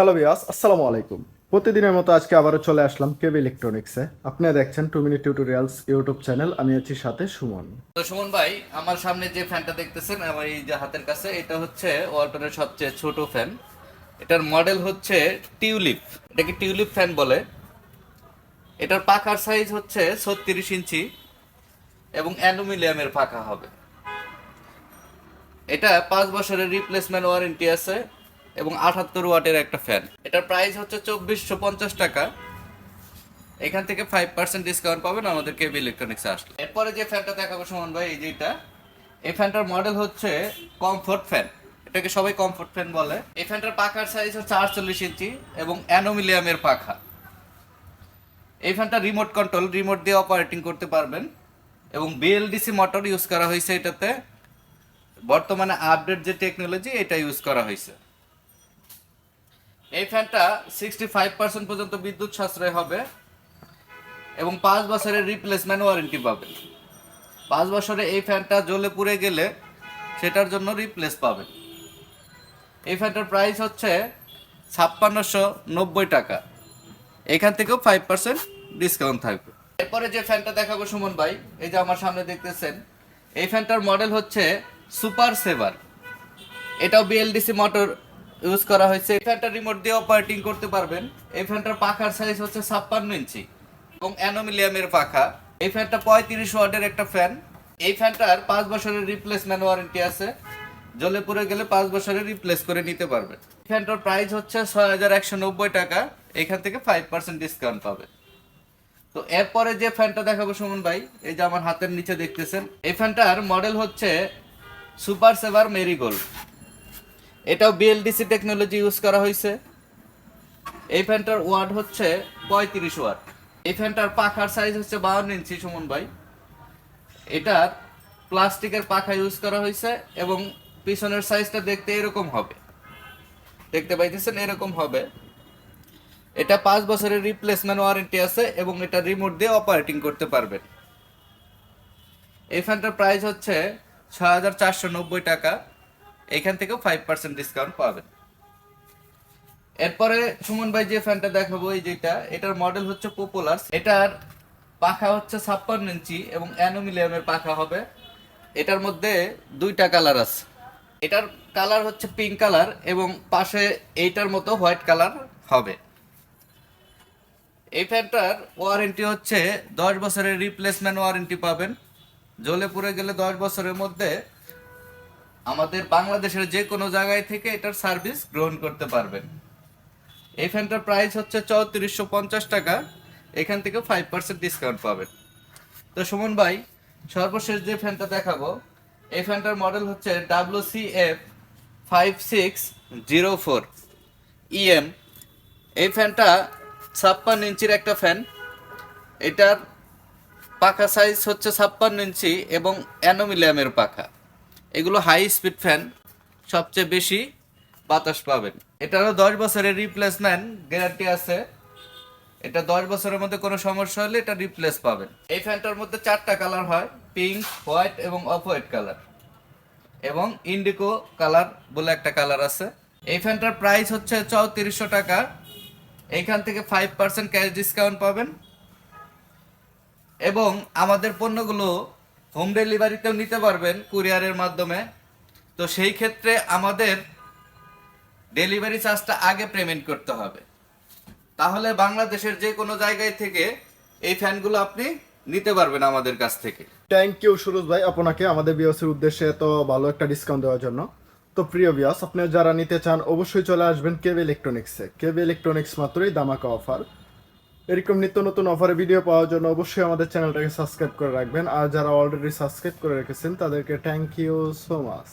Hello বিয়াস আসসালামু আলাইকুম প্রতিদিনের মতো আজকে আবারও চলে আসলাম কেবি ইলেকট্রনিক্সে আপনারা দেখছেন two minute tutorials YouTube channel আমি আছি সাথে সুমন। তো সুমন ভাই, আমার সামনে যে ফ্যানটা দেখতেছেন, আমার এই যে হাতের কাছে, এটা হচ্ছে ওয়ালটনের সবচেয়ে ছোট ফ্যান। এটার মডেল হচ্ছে টিউলিপ এটাকে টিউলিপ ফ্যান বলে? এটার পাখার সাইজ হচ্ছে ছত্রিশ ইঞ্চি এবং অ্যালুমিনিয়ামের পাখা হবে। এটা পাঁচ বছরের রিপ্লেসমেন্ট ওয়ারেন্টি আছে। এবং আটাত্তর ওয়াটের একটা ফ্যান এটার প্রাইস হচ্ছে চব্বিশশো পঞ্চাশ টাকা। এখান থেকে ফাইভ পার্সেন্ট ডিসকাউন্ট পাবেন আমাদের কেবি ইলেকট্রনিক্সে আসলে। এরপরে যে ফ্যানটা দেখাবো সুমন ভাই, এই যেটা এই ফ্যানটার মডেল হচ্ছে কমফোর্ট ফ্যান এটাকে সবাই কমফোর্ট ফ্যান বলে। এই ফ্যানটার পাখার সাইজ হচ্ছে আটচল্লিশ ইঞ্চি এবং অ্যানোমিলিয়ামের পাখা। এই ফ্যানটা রিমোট কন্ট্রোল রিমোট দিয়ে অপারেটিং করতে পারবেন। এবং বিএলডিসি মোটর ইউজ করা হয়েছে এটাতে। বর্তমানে আপডেট যে টেকনোলজি এটা ইউজ করা হয়েছে। এই ফ্যানটা সিক্সটি ফাইভ পার্সেন্ট পর্যন্ত বিদ্যুৎ সাশ্রয় হবে এবং পাঁচ বছরের রিপ্লেসমেন্ট ওয়ারেন্টি পাবেন পাঁচ বছরে এই ফ্যানটা জ্বলে পুড়ে গেলে সেটার জন্য রিপ্লেস পাবেন এই ফ্যানটার প্রাইস হচ্ছে ছাপ্পান্নশো নব্বই টাকা। এখান থেকেও ফাইভ পার্সেন্ট ডিসকাউন্ট থাকবে। এরপরে যে ফ্যানটা দেখাবো সুমন ভাই, এই যে আমার সামনে দেখতেছেন, এই ফ্যানটার মডেল হচ্ছে সুপার সেভার এটাও বিএলডিসি মোটর ইউজ করা হয়েছে। এই ফ্যানটা রিমোট দিয়ে অপারেটিং করতে পারবেন। এই ফ্যানটার পাখার সাইজ হচ্ছে ছাপ্পান্ন ইঞ্চি এবং অ্যানোমিলিয়ামের পাখা। এই ফ্যানটা পঁয়ত্রিশ ওয়াটের একটা ফ্যান। এই ফ্যানটার পাঁচ বছরের রিপ্লেসমেন্ট ওয়ারেন্টি আছে। জলে পুড়ে গেলে পাঁচ বছরের রিপ্লেস করে নিতে পারবে ফ্যানটার প্রাইস হচ্ছে ছয় হাজার একশো নব্বই টাকা। এখান থেকে ফাইভ পার্সেন্ট ডিসকাউন্ট পাবে। তো এরপরে যে ফ্যানটা দেখাবো সুমন ভাই, এই যে আমার হাতের নিচে দেখতেছেন। এই ফ্যানটার মডেল হচ্ছে সুপার সেভার মেরিগোল্ড এটাও বিএলডিসি টেকনোলজি ইউজ করা হয়েছে। এই ফ্যানটার ওয়াট হচ্ছে পঁয়ত্রিশ ওয়াট। এই ফ্যানটার পাখার সাইজ হচ্ছে বাউন্ন ইঞ্চি, সুমন ভাই। এটার প্লাস্টিকের পাখা ইউজ করা হয়েছে এবং পিছনের সাইজটা দেখতে এরকম হবে। দেখতে পাইতেছেন এরকম হবে। এটা পাঁচ বছরের রিপ্লেসমেন্ট ওয়ারেন্টি আছে এবং এটা রিমোট দিয়ে অপারেটিং করতে পারবেন। এই ফ্যানটার প্রাইস হচ্ছে ছ টাকা। এখান থেকেও ফাইভ পার্সেন্ট ডিসকাউন্ট পাবেন। এরপরে সুমন ভাই যে ফ্যানটা দেখাবো, এই যেটা এটার মডেল হচ্ছে পপুলার এটার পাখা হচ্ছে ছাপ্পান্ন ইঞ্চি এবং অ্যানোমিলিয়ামের পাখা হবে। এটার মধ্যে দুইটা কালার আছে। এটার কালার হচ্ছে পিঙ্ক কালার এবং পাশে এইটার মতো হোয়াইট কালার হবে। এই ফ্যানটার ওয়ারেন্টি হচ্ছে দশ বছরের রিপ্লেসমেন্ট ওয়ারেন্টি পাবেন। জ্বলে পুড়ে গেলে দশ বছরের মধ্যে আমাদের বাংলাদেশের যে কোনো জায়গায় থেকে এটার সার্ভিস গ্রহণ করতে পারবেন। এই ফ্যানটার প্রাইস হচ্ছে চৌত্রিশশো পঞ্চাশ টাকা, এখান থেকে ফাইভ পার্সেন্ট ডিসকাউন্ট পাবেন। তো সুমন ভাই, সর্বশেষ যে ফ্যানটা দেখাবো এই ফ্যানটার মডেল হচ্ছে W C F five six zero four EM এই ফ্যানটা ছাপ্পান্ন ইঞ্চির একটা ফ্যান এটার পাখা সাইজ হচ্ছে ছাপ্পান্ন ইঞ্চি এবং অ্যানোমিলিয়ামের পাখা। এগুলো হাই স্পিড ফ্যান সবচেয়ে বেশি বাতাস পাবেন। এটারও দশ বছরের রিপ্লেসমেন্ট গ্যারান্টি আছে। এটা দশ বছরের মধ্যে কোনো সমস্যা হলে এটা রিপ্লেস পাবেন। এই ফ্যানটার মধ্যে চারটা কালার হয় পিঙ্ক হোয়াইট এবং অফ হোয়াইট কালার এবং ইন্ডিকো কালার বলে একটা কালার আছে। এই ফ্যানটার প্রাইস হচ্ছে চৌত্রিশশো টাকা। এইখান থেকে ফাইভ পার্সেন্ট ক্যাশ ডিসকাউন্ট পাবেন। এবং আমাদের পণ্যগুলো হোম ডেলিভারিতেও নিতে পারবেন কুরিয়ারের মাধ্যমে। তো সেই ক্ষেত্রে আমাদের ডেলিভারি চার্জটা আগে পেমেন্ট করতে হবে। তাহলে বাংলাদেশের যে কোনো জায়গায় থেকে এই ফ্যানগুলো আপনি নিতে পারবেন আমাদের কাছ থেকে। থ্যাংক ইউ সুরজ ভাই। আপনাকে আমাদের বিয়াসের উদ্দেশ্যে এত ভালো একটা ডিসকাউন্ট দেওয়ার জন্য। তো প্রিয় বিয়াস আপনি যারা নিতে চান, অবশ্যই চলে আসবেন কেবি ইলেকট্রনিক্সে কেবি ইলেকট্রনিক্স মাত্রই দামাকা অফার এরকম নিত্য নতুন অফারে ভিডিও পাওয়ার জন্য অবশ্যই আমাদের চ্যানেলটাকে সাবস্ক্রাইব করে রাখবেন। আর যারা অলরেডি সাবস্ক্রাইব করে রেখেছেন, তাদেরকে থ্যাংক ইউ সো মাচ